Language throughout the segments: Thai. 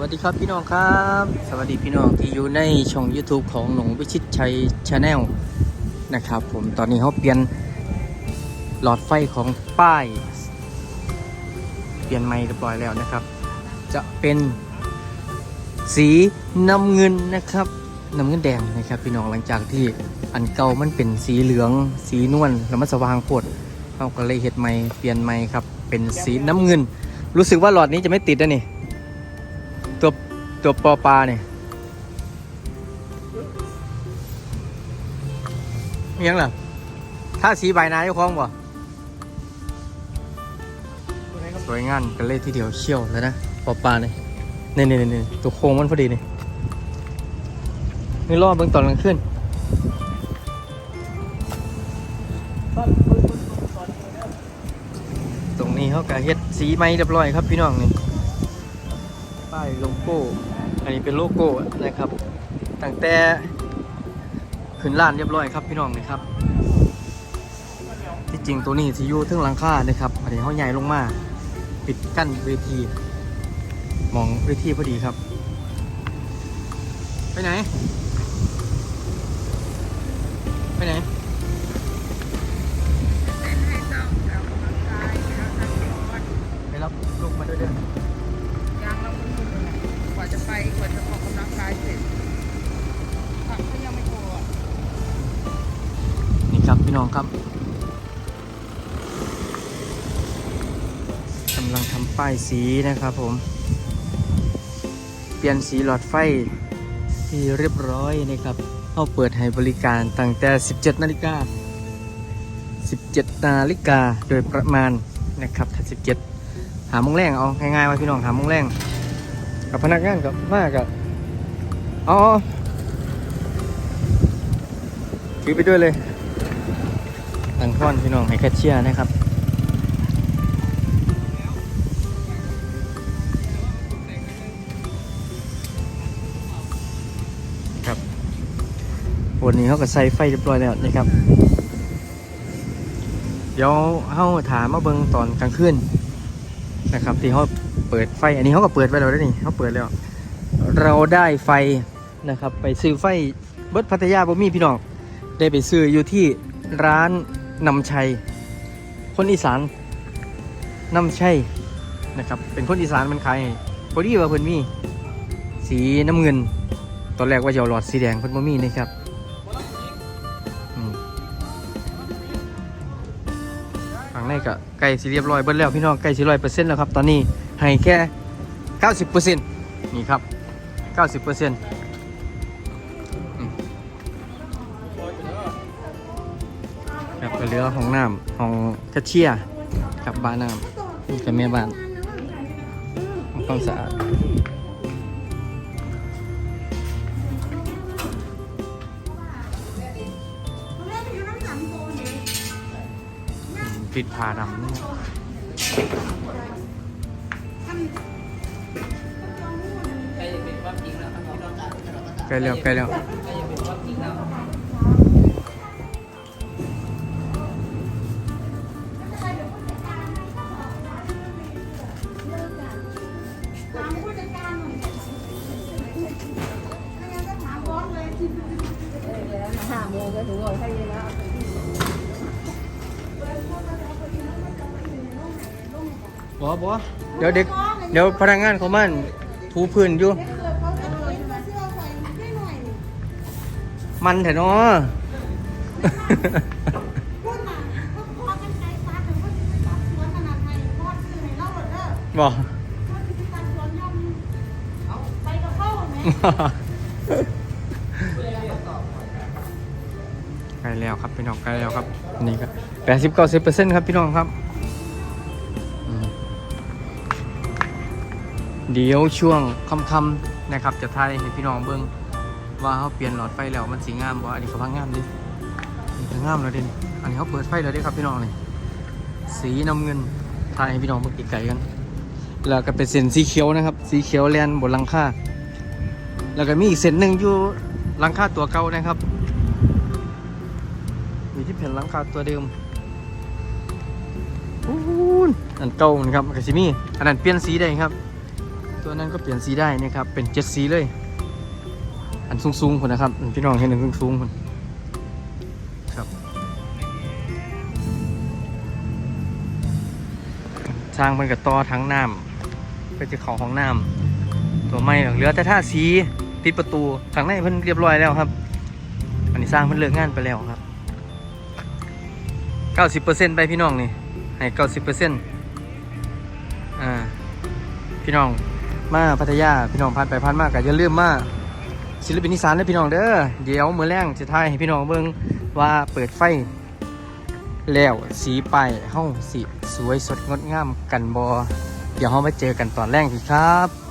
วัสดีครับพี่น้องครับ สวัสดีพี่น้องที่อยู่ในช่อง YouTube ของหนงวิชิตชัยชาแนลนะครับผมตอนนี้เขาเปลี่ยนหลอดไฟของป้าย เปลี่ยนไม้เรียบร้อยแล้วนะครับ จะเป็นสีน้ำเงินนะครับน้ำเงินแดงนะครับ พี่น้องหลังจากที่อันเก่ามันเป็นสีเหลือง สีนวลแล้วมันสว่างโพดเราก็เลยเห็ดไม้เปลี่ยนไม้ครับเป็นสีน้ำเงิน รู้สึกว่าหลอดนี้จะไม่ติดนะนี่ ตัวปอปลาเนี่ยยังล่ะถ้าสีใบนาเจ้าของบ่สวยงามกันเลยทีเดียวเชี่ยวแล้วนะปอปลาเนี่ยนี่นี่นี่ตัวโค้งมันพอดีนี่นี่รอบเบื้องตอนกลางคืนตรงนี้เขากะเฮ็ดสีไม้เรียบร้อยครับพี่น้องนี่ ป้ายโลโก้ อันนี้เป็นโลโก้นะครับตั้งแต่ขึ้นร้านเรียบร้อยครับพี่น้องนะครับ ที่จริงตัวนี้ที่อยู่ทึ่งหลังคานะครับอันนี้เขาใหญ่ลงมา ปิดกั้นเวทีมองเวทีพอดีครับ ไปไหน ไปไหนไปรับลูกมาด้วยเด้อ ยังเราไม่รู้เลยกว่าจะไปกว่าจะออกกำลังกายเสร็จผักก็ยังไม่โทรอะนี่ครับพี่น้องครับกำลังทำป้ายสีนะครับผม เปลี่ยนสีหลอดไฟที่เรียบร้อยนะครับเข้าเปิดให้บริการตั้งแต่ 17 นาฬิกา 17 นาฬิกาโดยประมาณนะครับถ้า17 หาโมงแรงเอาง่ายๆว่าพี่น้องหาโมงแรงกับพนักงานกับมากกับอ๋อถือไปด้วยเลยตังท่อนพี่น้องให้แคชเชียร์นะครับครับวันนี้เขาก็ใส่ไฟเรียบร้อยแล้วนะครับ เดี๋ยวเขาถามมาเบิงตอนกลางคืน นะครับที่เขาเปิดไฟอันนี้เขาก็เปิดไว้แล้วด้นี่เขาเปิดแล้ว เราได้ไฟนะครับ ไปซื้อไฟเบิร์ดพัทยาบ่มีพี่น้องได้ไปซื้ออยู่ที่ร้านนำชัย คนอีสานนำชัยนะครับ เป็นคนอีสานมันขายพอดีว่าเพิ่นมีสีน้ำเงิน ตอนแรกว่าจะเอาหลอดสีแดงเพิ่นบ่มีนะครับ ในก็ใกล้สิเรียบร้อยเบิดแล้วพี่น้องใกล้สิร้อยเปอร์เซ็นต์แล้วครับตอนนี้ให้แค่เก้าสิบเปอร์เซ็นต์นี่ครับเก้าสิบเปอร์เซ็นต์ครับก็เหลือห้องน้ำห้องแคชเชียร์กับบ้านน้ำนี่กับแม่บ้านความสะอาด ปิดผาดำนี่ใกล้แล้วใกล้แล้วห้าโมงก็ถึงเราให้แล้ว บอบอเดี๋ยวเด็ก เดี๋ยวพนักงานเขามันถูพื้นอยู่ มันแถเนาะบอกใกล้แล้วครับพี่น้องใกล้แล้วครับอันนี่ครับแปดสิบเก้าสิบเปอร์เซ็นต์ครับพี่น้องครับ เดี๋ยวช่วงค่ำๆนะครับจะทายให้พี่น้องเบิ่งว่าเขาเปลี่ยนหลอดไฟแล้วมันสีงามบ่อันนี้เขาพังงามดิอันนี้ก็งามแล้วดิอันนี้เขาเปิดไฟแล้วเดิครับพี่น้องนี่สีน้ำเงินทายให้พี่น้องเบิ่งไกลๆกัน แล้วก็เป็นเส้นสีเขียวนะครับ สีเขียวแลนบนหลังคาแล้วก็มีอีกเส้นหนึ่งอยู่หลังคาตัวเก่านะครับอยู่ที่แผ่นหลังคาตัวเดิมอู้นอันเก่านะครับกาซิมีอันนั้นเปลี่ยนสีได้ครับ ตัวนั้นก็เปลี่ยนสีได้นะครับเป็นเจ็ดสีเลย อันสูงๆคนนะครับอันพี่น้องเห็นอันสูงๆคนครับสร้างมันกับต่อทั้งน้ำไปจะเขาของน้ำตัวไม่เหลือแต่ท่าสีปิดประตูข้างในเพิ่นเรียบร้อยแล้วครับ อันนี้สร้างเพิ่นเลิกงานไปแล้วครับเก้าสิบเปอร์เซ็นต์ไปพี่น้องนี่ให้เก้าสิบเปอร์เซ็นต์อ่าพี่น้อง มาพัทยาพี่น้องผ่านไปผ่านมาก็อย่าลืมมาศิลปินอีสานเลยพี่น้องเด้อเดี๋ยวมื้อแรงจะทายให้พี่น้องเบิ่งว่าเปิดไฟ แล้วสีไปายเฮาสีสวยสดงดงามกันบอเดี๋ยวเฮามาเจอกันตอนแรกสิครับ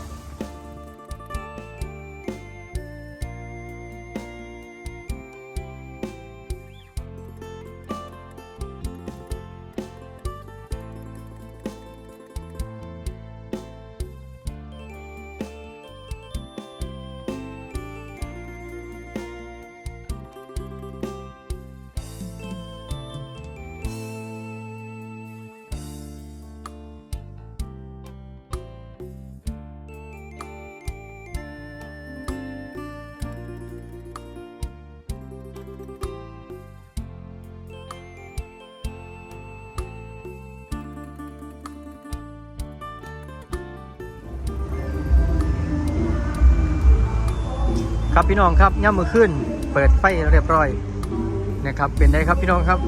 ครับพี่น้องครับย่ำมือขึ้น เปิดไฟเรียบร้อยนะครับเป็นได้ครับพี่น้องครับ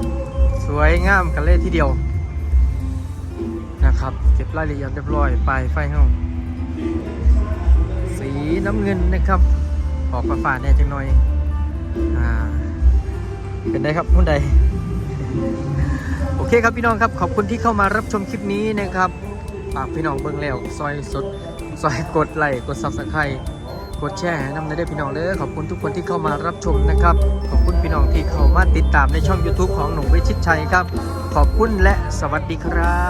สวยงามกันเลยทีเดียวนะครับเก็บรายละเอียดเรียบร้อยปลายไฟห้องสีน้ำเงินนะครับ ออกฟ้าแน่จังหน่อยอ่าเป็นได้ครับคุณใดโอเคครับพี่น้องครับขอบคุณที่เข้ามารับชมคลิปนี้นะครับฝากพี่น้องเบิ่งแล้วซอยสดซอยกดไลค์กดซับสไครต์ กดแชร์ให้นำได้ด้วยพี่น้องเลยขอบคุณทุกคนที่เข้ามารับชมนะครับ ขอบคุณพี่น้องที่เข้ามาติดตามในช่อง YouTube ของหนุ่มวิชิตชัยครับ ขอบคุณและสวัสดีครั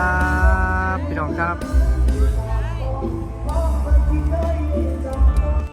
บ พี่น้องครับ